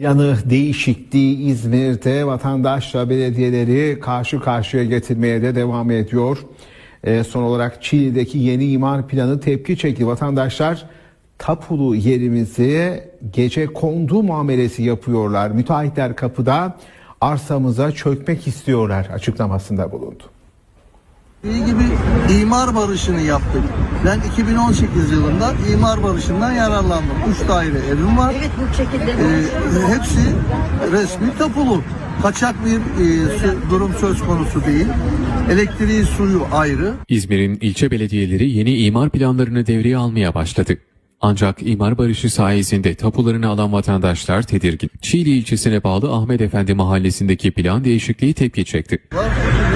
Planı değişikliği İzmir'de vatandaşla belediyeleri karşı karşıya getirmeye de devam ediyor. Ee, son olarak Çiğli'deki yeni imar planı tepki çekti. Vatandaşlar tapulu yerimizi gece kondu muamelesi yapıyorlar. Müteahhitler kapıda arsamıza çökmek istiyorlar açıklamasında bulundu. İyi gibi imar barışını yaptık. Ben 2018 yılında imar barışından yararlandım. Üç daire evim var. Evet bu şekilde. Ee, hepsi resmi tapulu. Kaçak bir e, durum söz konusu değil. Elektriği, suyu ayrı. İzmir'in ilçe belediyeleri yeni imar planlarını devreye almaya başladı. Ancak imar barışı sayesinde tapularını alan vatandaşlar tedirgin. Çiğli ilçesine bağlı Ahmet Efendi mahallesindeki plan değişikliği tepki çekti. var.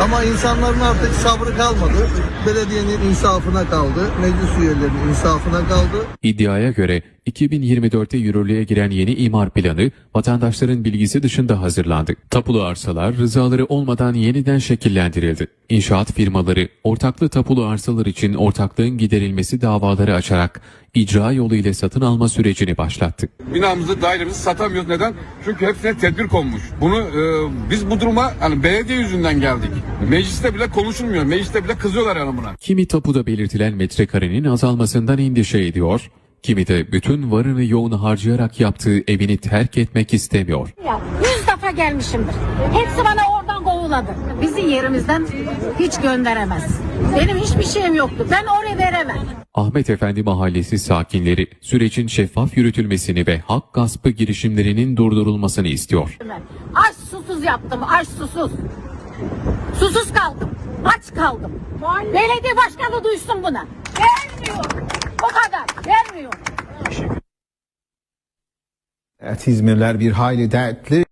Ama insanların artık sabrı kalmadı. Belediyenin insafına kaldı. Meclis üyelerinin insafına kaldı. İddiaya göre 2024'te yürürlüğe giren yeni imar planı vatandaşların bilgisi dışında hazırlandı. Tapulu arsalar rızaları olmadan yeniden şekillendirildi. İnşaat firmaları ortaklı tapulu arsalar için ortaklığın giderilmesi davaları açarak icra yolu ile satın alma sürecini başlattı. binamızı, dairemizi satamıyoruz. Neden? Çünkü hepsine tedbir konmuş. Bunu e, biz bu duruma hani belediye yüzünden geldik. Mecliste bile konuşulmuyor. Mecliste bile kızıyorlar yani buna. Kimi tapuda belirtilen metrekarenin azalmasından endişe ediyor, kimi de bütün varını yoğunu harcayarak yaptığı evini terk etmek istemiyor. Ya, yüz defa gelmişimdir. Hepsi bana oradan kovuladı. Bizi yerimizden hiç gönderemez. Benim hiçbir şeyim yoktu. Ben oraya veremem. Ahmet Efendi Mahallesi sakinleri sürecin şeffaf yürütülmesini ve hak gaspı girişimlerinin durdurulmasını istiyor. Aç susuz yaptım. Aç susuz. Susuz kaldım. Aç kaldım. Belediye başkanı duysun buna. Vermiyor. O kadar. Vermiyor. Evet İzmirler bir hayli dertli.